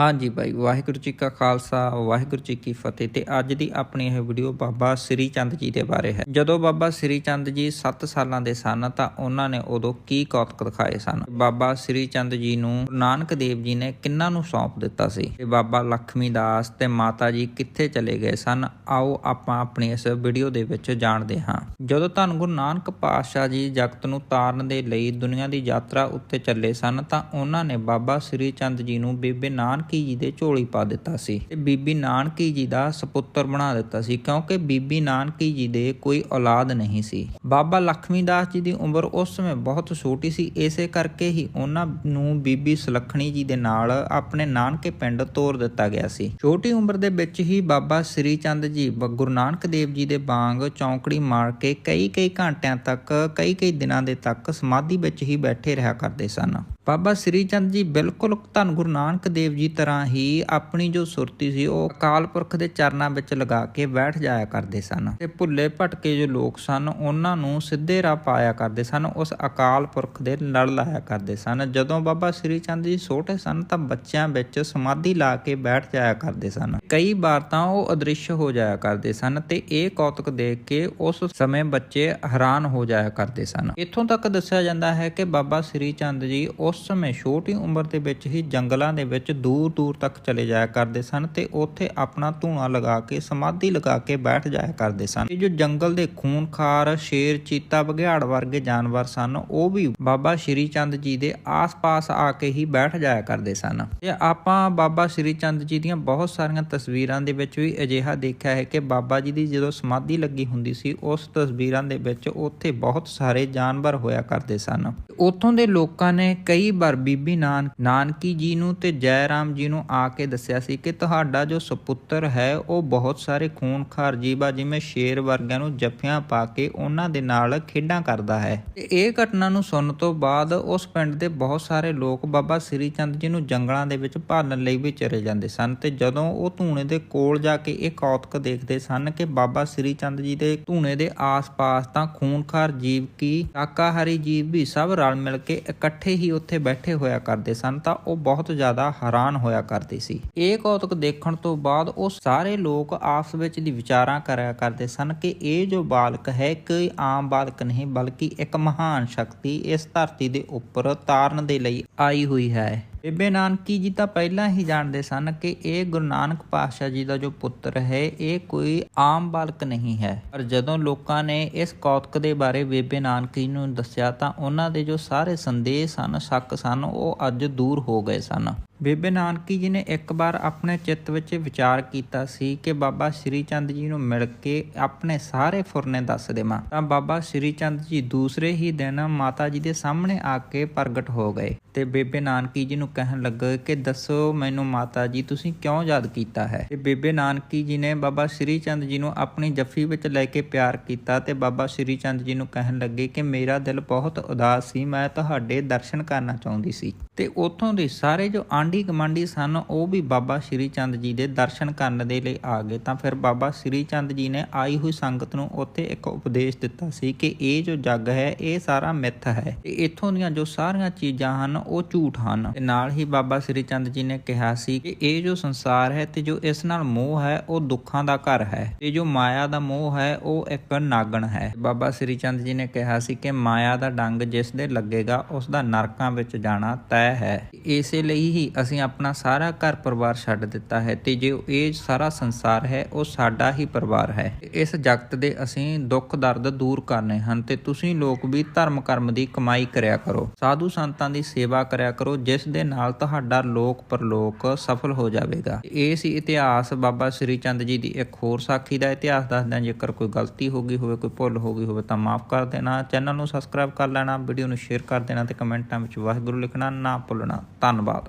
ਹਾਂਜੀ ਭਾਈ, ਵਾਹਿਗੁਰੂ ਜੀ ਕਾ ਖਾਲਸਾ, ਵਾਹਿਗੁਰੂ ਜੀ ਕੀ ਫਤਿਹ। ਤੇ ਅੱਜ ਦੀ ਆਪਣੀ ਇਹ ਵੀਡੀਓ ਬਾਬਾ ਸ੍ਰੀ ਚੰਦ ਜੀ ਦੇ ਬਾਰੇ ਹੈ। ਜਦੋਂ ਬਾਬਾ ਸ੍ਰੀ ਚੰਦ ਜੀ 7 ਸਾਲਾਂ ਦੇ ਸਨ, ਤਾਂ ਉਹਨਾਂ ਨੇ ਉਦੋਂ ਕੀ ਕੌਤਕ ਦਿਖਾਏ ਸਨ? ਬਾਬਾ ਸ੍ਰੀ ਚੰਦ ਜੀ ਨੂੰ ਨਾਨਕ ਦੇਵ ਜੀ ਨੇ ਕਿੰਨਾਂ ਨੂੰ ਸੌਂਪ ਦਿੱਤਾ ਸੀ? ਤੇ ਬਾਬਾ ਲਖਮੀ ਦਾਸ ਤੇ ਮਾਤਾ ਜੀ ਕਿੱਥੇ ਚਲੇ ਗਏ ਸਨ? ਆਓ ਆਪਾਂ ਆਪਣੀ ਇਸ ਵੀਡੀਓ ਦੇ ਵਿੱਚ ਜਾਣਦੇ ਹਾਂ। ਜਦੋਂ ਧੰਨ ਗੁਰੂ ਨਾਨਕ ਪਾਤਸ਼ਾਹ ਜੀ ਜਗਤ ਨੂੰ ਤਾਰਨ ਦੇ ਲਈ ਦੁਨੀਆ ਦੀ ਯਾਤਰਾ ਉੱਤੇ ਚੱਲੇ ਸਨ, ਤਾਂ ਉਹਨਾਂ ਨੇ ਬਾਬਾ ਸ੍ਰੀ ਚੰਦ ਜੀ ਨੂੰ ਬੀਬੀ ਨਾਨਕ ਜੀ ਦੇ ਝੋਲੀ ਪਾ ਦਿੱਤਾ ਸੀ ਤੇ ਬੀਬੀ ਨਾਨਕੀ ਜੀ ਦਾ ਸੁਪੁੱਤਰ ਬਣਾ ਦਿੱਤਾ ਸੀ, ਕਿਉਂਕਿ ਬੀਬੀ ਨਾਨਕੀ ਜੀ ਦੇ ਕੋਈ ਔਲਾਦ ਨਹੀਂ ਸੀ। ਬਾਬਾ ਲਖਮੀ ਦਾਸ ਜੀ ਦੀ ਉਮਰ ਉਸ ਸਮੇਂ ਬਹੁਤ ਛੋਟੀ ਸੀ, ਇਸੇ ਕਰਕੇ ਹੀ ਉਹਨਾਂ ਨੂੰ ਬੀਬੀ ਸੁਲੱਖਣੀ ਜੀ ਦੇ ਨਾਲ ਆਪਣੇ ਨਾਨਕੇ ਪਿੰਡ ਤੋਰ ਦਿੱਤਾ ਗਿਆ ਸੀ। ਛੋਟੀ ਉਮਰ ਦੇ ਵਿੱਚ ਹੀ ਬਾਬਾ ਸ੍ਰੀ ਚੰਦ ਜੀ ਬ- ਗੁਰੂ ਨਾਨਕ ਦੇਵ ਜੀ ਦੇ ਵਾਂਗ ਚੌਂਕੜੀ ਮਾਰ ਕੇ ਕਈ ਕਈ ਘੰਟਿਆਂ ਤੱਕ ਕਈ ਕਈ ਦਿਨਾਂ ਦੇ ਤੱਕ ਸਮਾਧੀ ਵਿੱਚ ਹੀ ਬੈਠੇ ਰਿਹਾ ਕਰਦੇ ਸਨ। ਬਾਬਾ ਸ੍ਰੀ ਚੰਦ ਜੀ ਬਿਲਕੁਲ ਧੰਨ ਗੁਰੂ ਨਾਨਕ ਦੇਵ ਜੀ ਤਰ੍ਹਾਂ ਹੀ ਆਪਣੀ ਜੋ ਸੁਰਤੀ ਸੀ, ਉਹ ਅਕਾਲ ਪੁਰਖ ਦੇ ਚਰਨਾਂ ਵਿੱਚ ਲਗਾ ਕੇ ਬੈਠ ਜਾਇਆ ਕਰਦੇ ਸਨ। ਤੇ ਭੁੱਲੇ ਭਟਕੇ ਜੋ ਲੋਕ ਸਨ, ਉਹਨਾਂ ਨੂੰ ਸਿੱਧੇ ਰਾਹ ਪਾਇਆ ਕਰਦੇ ਸਨ, ਉਸ ਅਕਾਲ ਪੁਰਖ ਦੇ ਲੜ ਲਾਇਆ ਕਰਦੇ ਸਨ। ਜਦੋਂ ਬਾਬਾ ਸ੍ਰੀ ਚੰਦ ਜੀ ਛੋਟੇ ਸਨ, ਤਾਂ ਬੱਚਿਆਂ ਵਿੱਚ ਸਮਾਧੀ ਲਾ ਕੇ ਬੈਠ ਜਾਇਆ ਕਰਦੇ ਸਨ। ਕਈ ਵਾਰ ਤਾਂ ਉਹ ਅਦ੍ਰਿਸ਼ ਹੋ ਜਾਇਆ ਕਰਦੇ ਸਨ ਤੇ ਇਹ ਕੌਤਕ ਦੇਖ ਕੇ ਉਸ ਸਮੇਂ ਬੱਚੇ ਹੈਰਾਨ ਹੋ ਜਾਇਆ ਕਰਦੇ ਸਨ। ਇੱਥੋਂ ਤੱਕ ਦੱਸਿਆ ਜਾਂਦਾ ਹੈ ਕਿ ਬਾਬਾ ਸ੍ਰੀ ਚੰਦ ਜੀ ਉਸ ਸਮੇਂ ਛੋਟੀ ਉਮਰ ਦੇ ਵਿੱਚ ਹੀ ਜੰਗਲਾਂ ਦੇ ਵਿੱਚ ਦੂਰ ਦੂਰ ਤੱਕ ਚਲੇ ਜਾਇਆ ਕਰਦੇ ਸਨ ਤੇ ਉੱਥੇ ਆਪਣਾ ਧੂਣਾ ਲਗਾ ਕੇ, ਸਮਾਧੀ ਲਗਾ ਕੇ ਬੈਠ ਜਾਇਆ ਕਰਦੇ ਸਨ। ਇਹ ਜੋ ਜੰਗਲ ਦੇ ਖੂਨਖਾਰ, ਸ਼ੇਰ, ਚੀਤਾ, ਬਘਿਆੜ ਵਰਗੇ ਜਾਨਵਰ ਸਨ, ਉਹ ਵੀ ਬਾਬਾ ਸ਼੍ਰੀ ਚੰਦ ਜੀ ਦੇ ਆਸ-ਪਾਸ ਆ ਕੇ ਹੀ ਬੈਠ ਜਾਇਆ ਕਰਦੇ ਸਨ। ਤੇ ਆਪਾਂ ਬਾਬਾ ਸ਼੍ਰੀ ਚੰਦ ਜੀ ਦੀਆਂ ਬਹੁਤ ਸਾਰੀਆਂ ਤਸਵੀਰਾਂ ਦੇ ਵਿੱਚ ਵੀ ਅਜਿਹਾ ਦੇਖਿਆ ਹੈ ਕਿ ਬਾਬਾ ਜੀ ਦੀ ਜਦੋਂ ਸਮਾਧੀ ਲੱਗੀ ਹੁੰਦੀ ਸੀ, ਉਸ ਤਸਵੀਰਾਂ ਦੇ ਵਿੱਚ ਉੱਥੇ ਬਹੁਤ ਸਾਰੇ ਜਾਨਵਰ ਹੋਇਆ ਕਰਦੇ ਸਨ। ਉੱਥੋਂ ਦੇ ਲੋਕਾਂ ਨੇ ਕਈ ਵਾਰ ਬੀਬੀ ਨਾਨਕੀ ਜੀ ਨੂੰ ਤੇ ਜੈ ਰਾਮ ਜੀ ਨੂੰ ਆ ਕੇ ਦੱਸਿਆ ਸੀ ਕਿ ਤੁਹਾਡਾ ਜੋ ਸੁਪੁੱਤਰ ਹੈ, ਉਹ ਬਹੁਤ ਸਾਰੇ ਖੂਨਖਾਰ ਜੀਵਾ ਜਿਵੇਂ ਸ਼ੇਰ ਵਰਗਿਆਂ ਨੂੰ ਜੱਫਿਆਂ ਪਾ ਕੇ ਉਹਨਾਂ ਦੇ ਨਾਲ ਖੇਡਾਂ ਕਰਦਾ ਹੈ। ਇਹ ਘਟਨਾ ਨੂੰ ਸੁਣਨ ਤੋਂ ਬਾਅਦ ਉਸ ਪਿੰਡ ਦੇ ਬਹੁਤ ਸਾਰੇ ਲੋਕ ਬਾਬਾ ਸ੍ਰੀ ਚੰਦ ਜੀ ਨੂੰ ਜੰਗਲਾਂ ਦੇ ਵਿੱਚ ਭਾਲਣ ਲਈ ਵੀ ਚਲੇ ਜਾਂਦੇ ਸਨ ਤੇ ਜਦੋਂ ਉਹ ਧੂਣੇ ਦੇ ਕੋਲ ਜਾ ਕੇ ਇਹ ਕੌਤਕ ਦੇਖਦੇ ਸਨ ਕਿ ਬਾਬਾ ਸ੍ਰੀ ਚੰਦ ਜੀ ਦੇ ਧੂਣੇ ਦੇ ਆਸ-ਪਾਸ ਤਾਂ ਖੂਨਖਾਰ ਜੀਵ ਕੀ, ਸ਼ਾਕਾਹਾਰੀ ਜੀਵ ਵੀ ਸਭ ਰਲ ਮਿਲ ਕੇ ਇਕੱਠੇ ਹੀ ਉੱਥੇ ਬੈਠੇ ਹੋਇਆ ਕਰਦੇ ਸਨ ਤਾਂ ਉਹ ਬਹੁਤ ਜ਼ਿਆਦਾ ਹੈਰਾਨ ਹੋਇਆ ਕਰਦੇ ਸੀ। ਇਹ ਕੌਤਕ ਦੇਖਣ ਤੋਂ ਬਾਅਦ ਉਹ ਸਾਰੇ ਲੋਕ ਆਪਸ ਵਿੱਚ ਦੀ ਵਿਚਾਰਾਂ ਕਰਿਆ ਕਰਦੇ ਸਨ ਕਿ ਇਹ ਜੋ ਬਾਲਕ ਹੈ ਕੋਈ ਆਮ ਬਾਲਕ ਨਹੀਂ, ਬਲਕਿ ਇੱਕ ਮਹਾਨ ਸ਼ਕਤੀ ਇਸ ਧਰਤੀ ਦੇ ਉੱਪਰ ਤਾਰਨ ਦੇ ਲਈ ਆਈ ਹੋਈ ਹੈ। ਬੇਬੇ ਨਾਨਕੀ ਜੀ ਤਾਂ ਪਹਿਲਾਂ ਹੀ ਜਾਣਦੇ ਸਨ ਕਿ ਇਹ ਗੁਰੂ ਨਾਨਕ ਪਾਤਸ਼ਾਹ ਜੀ ਦਾ ਜੋ ਪੁੱਤਰ ਹੈ, ਇਹ ਕੋਈ ਆਮ ਬਾਲਕ ਨਹੀਂ ਹੈ। ਪਰ ਜਦੋਂ ਲੋਕਾਂ ਨੇ ਇਸ ਕੌਤਕ ਦੇ ਬਾਰੇ ਬੇਬੇ ਨਾਨਕੀ ਨੂੰ ਦੱਸਿਆ ਤਾਂ ਉਹਨਾਂ ਦੇ ਜੋ ਸਾਰੇ ਸੰਦੇਹ ਸਨ, ਸ਼ੱਕ ਸਨ, ਉਹ ਅੱਜ ਦੂਰ ਹੋ ਗਏ ਸਨ। ਬੇਬੇ ਨਾਨਕੀ ਜੀ ਨੇ ਇੱਕ ਵਾਰ ਆਪਣੇ ਚਿੱਤ ਵਿੱਚ ਵਿਚਾਰ ਕੀਤਾ ਸੀ ਕਿ ਬਾਬਾ ਸ਼੍ਰੀ ਚੰਦ ਜੀ ਨੂੰ ਮਿਲ ਕੇ ਆਪਣੇ ਸਾਰੇ ਫੁਰਨੇ ਦੱਸ ਦੇਵਾਂ। ਤਾਂ ਬਾਬਾ ਸ਼੍ਰੀ ਚੰਦ ਜੀ ਦੂਸਰੇ ਹੀ ਦਿਨ ਮਾਤਾ ਜੀ ਦੇ ਸਾਹਮਣੇ ਆ ਕੇ ਪ੍ਰਗਟ ਹੋ ਗਏ ਤੇ ਬੇਬੇ ਨਾਨਕੀ ਜੀ ਨੂੰ ਕਹਿਣ ਲੱਗੇ ਕਿ ਦੱਸੋ ਮੈਨੂੰ ਮਾਤਾ ਜੀ, ਤੁਸੀਂ ਕਿਉਂ ਯਾਦ ਕੀਤਾ ਹੈ? ਤੇ ਬੇਬੇ ਨਾਨਕੀ ਜੀ ਨੇ ਬਾਬਾ ਸ਼੍ਰੀ ਚੰਦ ਜੀ ਨੂੰ ਆਪਣੀ ਜੱਫੀ ਵਿੱਚ ਲੈ ਕੇ ਪਿਆਰ ਕੀਤਾ ਤੇ ਬਾਬਾ ਸ਼੍ਰੀ ਚੰਦ ਜੀ ਨੂੰ ਕਹਿਣ ਲੱਗੇ ਕਿ ਮੇਰਾ ਦਿਲ ਬਹੁਤ ਉਦਾਸ ਸੀ, ਮੈਂ ਤੁਹਾਡੇ ਦਰਸ਼ਨ ਕਰਨਾ ਚਾਹੁੰਦੀ ਸੀ। ਤੇ ਉੱਥੋਂ ਦੇ ਸਾਰੇ ਜੋ ਆਂਢੀ ਗਮਾਂਡੀ ਸਨ, ਉਹ ਵੀ ਬਾਬਾ ਸ਼੍ਰੀ ਚੰਦ ਜੀ ਦੇ ਦਰਸ਼ਨ ਕਰਨ ਦੇ ਲਈ ਆ ਗਏ। ਤਾਂ ਫਿਰ ਬਾਬਾ ਸ਼੍ਰੀ ਚੰਦ ਜੀ ਨੇ ਆਈ ਹੋਈ ਸੰਗਤ ਨੂੰ ਉੱਥੇ ਇੱਕ ਉਪਦੇਸ਼ ਦਿੱਤਾ ਸੀ ਕਿ ਇਹ ਜੋ ਜੱਗ ਹੈ, ਇਹ ਸਾਰਾ ਮਿੱਥ ਹੈ। ਤੇ ਇੱਥੋਂ ਦੀਆਂ ਜੋ ਸਾਰੀਆਂ ਚੀਜ਼ਾਂ ਹਨ, ਉਹ ਝੂਠ ਹਨ। ਤੇ ਨਾਲ ਹੀ ਬਾਬਾ ਸ਼੍ਰੀ ਚੰਦ ਜੀ ਨੇ ਕਿਹਾ ਸੀ ਕਿ ਇਹ ਜੋ ਸੰਸਾਰ ਹੈ ਤੇ ਜੋ ਇਸ ਨਾਲ ਮੋਹ ਹੈ, ਉਹ ਦੁੱਖਾਂ ਦਾ ਘਰ ਹੈ। ਤੇ ਜੋ ਮਾਇਆ ਦਾ ਮੋਹ ਹੈ, ਉਹ ਇੱਕ ਨਾਗਣ ਹੈ। ਬਾਬਾ ਸ਼੍ਰੀ ਚੰਦ ਜੀ ਨੇ ਕਿਹਾ ਸੀ ਕਿ ਮਾਇਆ ਦਾ ਡੰਗ ਜਿਸ ਦੇ ਲੱਗੇਗਾ, ਉਸ ਦਾ ਨਰਕਾਂ ਵਿੱਚ ਜਾਣਾ ਤੈਅ ਹੈ ਇਸੇ ਲਈ ਹੀ ਅਸੀਂ ਆਪਣਾ ਸਾਰਾ ਘਰ ਪਰਿਵਾਰ ਛੱਡ ਦਿੱਤਾ ਹੈ ਤੇ ਜੇ ਇਹ ਸਾਰਾ ਸੰਸਾਰ ਹੈ, ਉਹ ਸਾਡਾ ਹੀ ਪਰਿਵਾਰ ਹੈ। ਇਸ ਜਗਤ ਦੇ ਅਸੀਂ ਦੁੱਖ, ਦਰਦ ਦੂਰ ਕਰਨੇ ਹਨ ਤੇ ਤੁਸੀਂ ਲੋਕ ਵੀ ਧਰਮ ਕਰਮ ਦੀ ਕਮਾਈ ਕਰਿਆ ਕਰੋ। ਸਾਧੂ ਸੰਤਾਂ ਦੀ ਸੇਵਾ ਕਰਿਆ ਕਰੋ, ਜਿਸ ਦੇ ਨਾਲ ਤੁਹਾਡਾ ਲੋਕ ਪਰਲੋਕ ਸਫਲ ਹੋ ਜਾਵੇਗਾ। ਇਹ ਸੀ ਇਤਿਹਾਸ। ਬਾਬਾ ਸ੍ਰੀ ਚੰਦ ਜੀ ਦੀ ਇੱਕ ਹੋਰ ਸਾਖੀ ਦਾ ਇਤਿਹਾਸ ਦੱਸਦਾ ਜੇਕਰ ਕੋਈ ਗਲਤੀ ਹੋ ਗਈ ਹੋਵੇ, ਕੋਈ ਭੁੱਲ ਹੋ ਗਈ ਹੋਵੇ ਤਾਂ ਮਾਫ ਕਰ ਦੇਣਾ। ਚੈਨਲ ਨੂੰ ਸਬਸਕ੍ਰਾਈਬ ਕਰ ਲੈਣਾ, ਵੀਡੀਓ ਨੂੰ ਸ਼ੇਅਰ ਕਰ ਦੇਣਾ ਤੇ ਕਮੈਂਟਾਂ ਵਿੱਚ ਵਾਹਿਗੁਰੂ ਲਿਖਣਾ ਨਾ ਨਾ ਭੁੱਲਣਾ। ਧੰਨਵਾਦ।